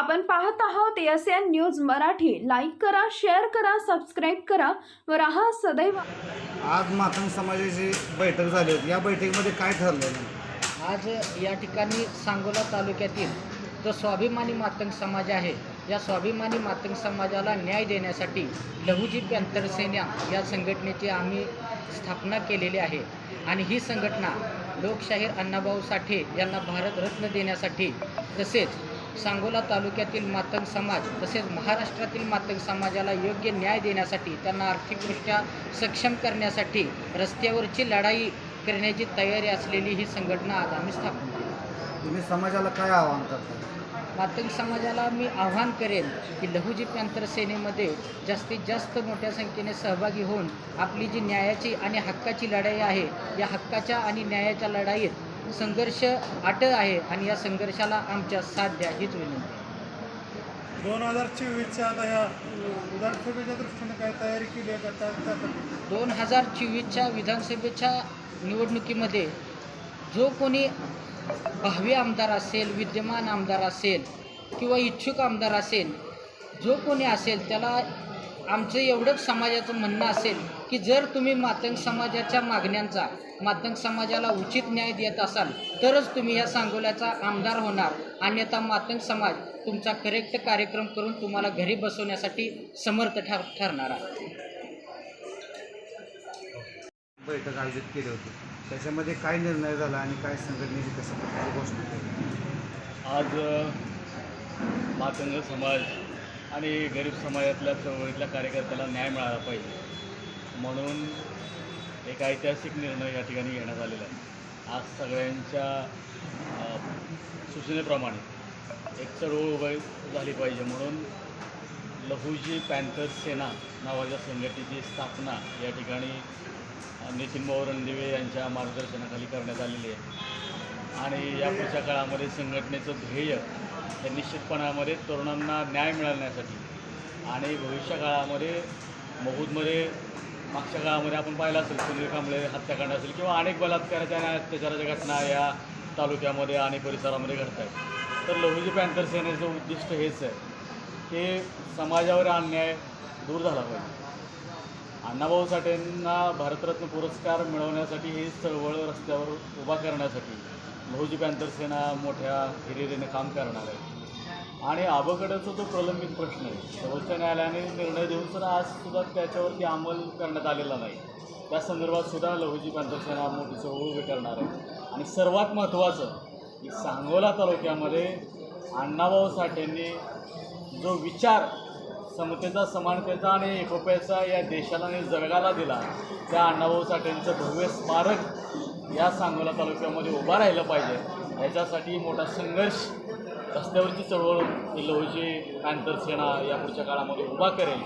आपण पाहत आहोत S N news Marathi. Like करा शेअर करा सबस्क्राईब करा. व राहा सदैव. आज मातंग समाजाची बैठक झाली होती. या बैठकीमध्ये काय ठरलेलं आज या ठिकाणी सांगोला तालुक्यातील जो स्वाभिमानी मातंग समाज आहे या स्वाभिमानी मातंग समाजाला न्याय देण्यासाठी लहुजी पॅंथर सेना या संघटनेची आम्ही स्थापना केलेली आहे. आणि ही संघटना लोकशाहीर अण्णाभाऊ साठे यांना भारतरत्न देण्यासाठी तसेच सांगोला तालुक्यातील मातंग समाज तसेच महाराष्ट्रातील मातंग समाजाला योग्य न्याय देण्यासाठी त्यांना आर्थिकदृष्ट्या सक्षम करण्यासाठी रस्त्यावरची लढाई करण्याची तयारी असलेली ही संघटना आज आम्ही स्थापन केली. तुम्ही समाजाला काय आवाहन करता? मातंग समाजाला मी आव्हान करेन की लहुजी पॅंथर सेनेमध्ये जास्तीत जास्त मोठ्या संख्येने सहभागी होऊन आपली जी न्यायाची आणि हक्काची लढाई आहे या हक्काच्या आणि न्यायाच्या लढाईत संघर्ष अटळ आहे आणि या संघर्षाला आमच्या साथ द्या हीच विनंती दोन हजार चोवीसच्या आता ह्या विधानसभेच्या दृष्टीने काय तयारी केली आहे का? त्या त्यासाठी दोन हजार चोवीसच्या विधानसभेच्या निवडणुकीमध्ये जो कोणी भावी आमदार असेल विद्यमान आमदार असेल किंवा इच्छुक आमदार असेल जो कोणी असेल त्याला आमचं एवढंच समाजाचं म्हणणं असेल की जर तुम्ही मातंग समाजाच्या मागण्यांचा मातंग समाजाला उचित न्याय देत असाल तरच तुम्ही या सांगोल्याचा आमदार होणार. अन्यथा मातंग समाज तुमचा करेक्ट कार्यक्रम करून तुम्हाला घरी बसवण्यासाठी समर्थ ठर ठरणार आहे. बैठक आयोजित केली होती. त्याच्यामध्ये काय निर्णय झाला आणि काय संघटनेची कशा प्रकारे घोषणा केली? आज मातंग समाज आणि गरीब समाजातल्या चळवळीतल्या कार्यकर्त्याला न्याय मिळाला पाहिजे. म्हणून एक ऐतिहासिक निर्णय या ठिकाणी घेण्यात आलेला आहे. आज सगळ्यांच्या सूचनेप्रमाणे एक चळवळ उभी झाली पाहिजे. म्हणून लहुजी पॅन्थर सेना नावाच्या संघटनेची स्थापना या ठिकाणी नितीन भाऊ रणदिवे यांच्या मार्गदर्शनाखाली करण्यात आलेली आहे. आणि या पुढच्या काळामध्ये संघटनेचं ध्येय हे निश्चितपणामध्ये तरुणांना न्याय मिळवण्यासाठी आणि भविष्य काळामध्ये महूदमध्ये मागच्या काळामध्ये आपण पाहिलं असेल सुनील कांबळे हत्याकांड असेल किंवा अनेक बलात्काराच्या आणि अत्याचाराच्या घटना या तालुक्यामध्ये आणि परिसरामध्ये घडत आहेत. तर लहुजी पॅन्थर सेनेचं उद्दिष्ट हेच आहे की समाजावर अन्याय दूर झाला पाहिजे. अण्णाभाऊ साठेंना भारतरत्न पुरस्कार मिळवण्यासाठी ही चळवळ रस्त्यावर उभा करण्यासाठी लहुजी पॅन्थर सेना मोठ्या हिरिरीने काम करणार आहे. आणि अबकड्याचा जो प्रलंबित प्रश्न आहे. सर्वोच्च न्यायालयाने निर्णय देऊन सुद्धा आज सुद्धा त्याच्यावरती अंमल करण्यात आलेला नाही. त्या संदर्भात सुद्धा लहुजी पॅन्थर सेना मोठी चळवळ उभी करणार आहे. आणि सर्वात महत्त्वाचं की सांगोला तालुक्यामध्ये अण्णाभाऊ साठेंनी जो विचार समतेचा समानतेचा आणि एकोप्याचा या देशाला आणि जगाला दिला. त्या अण्णाभाऊ साठेंचं भव्य स्मारक या सांगोला तालुक्यामध्ये उभा राहिलं पाहिजे. याच्यासाठी मोठा संघर्ष रस्त्यावरची चळवळ ही लोहजी आंतरसेना या पुढच्या काळामध्ये उभा करेल.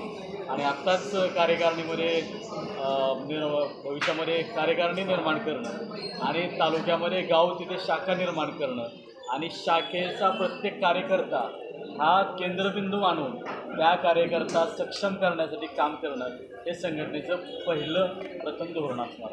आणि आत्ताच कार्यकारिणीमध्ये अ, भविष्यामध्ये कार्यकारिणी निर्माण करणं आणि तालुक्यामध्ये गाव तिथे शाखा निर्माण करणं आणि शाखेचा प्रत्येक कार्यकर्ता हा केंद्रबिंदू मानून त्या कार्यकर्ता सक्षम करण्यासाठी काम करणं हे संघटनेचं पहिलं प्रथम धोरण असणार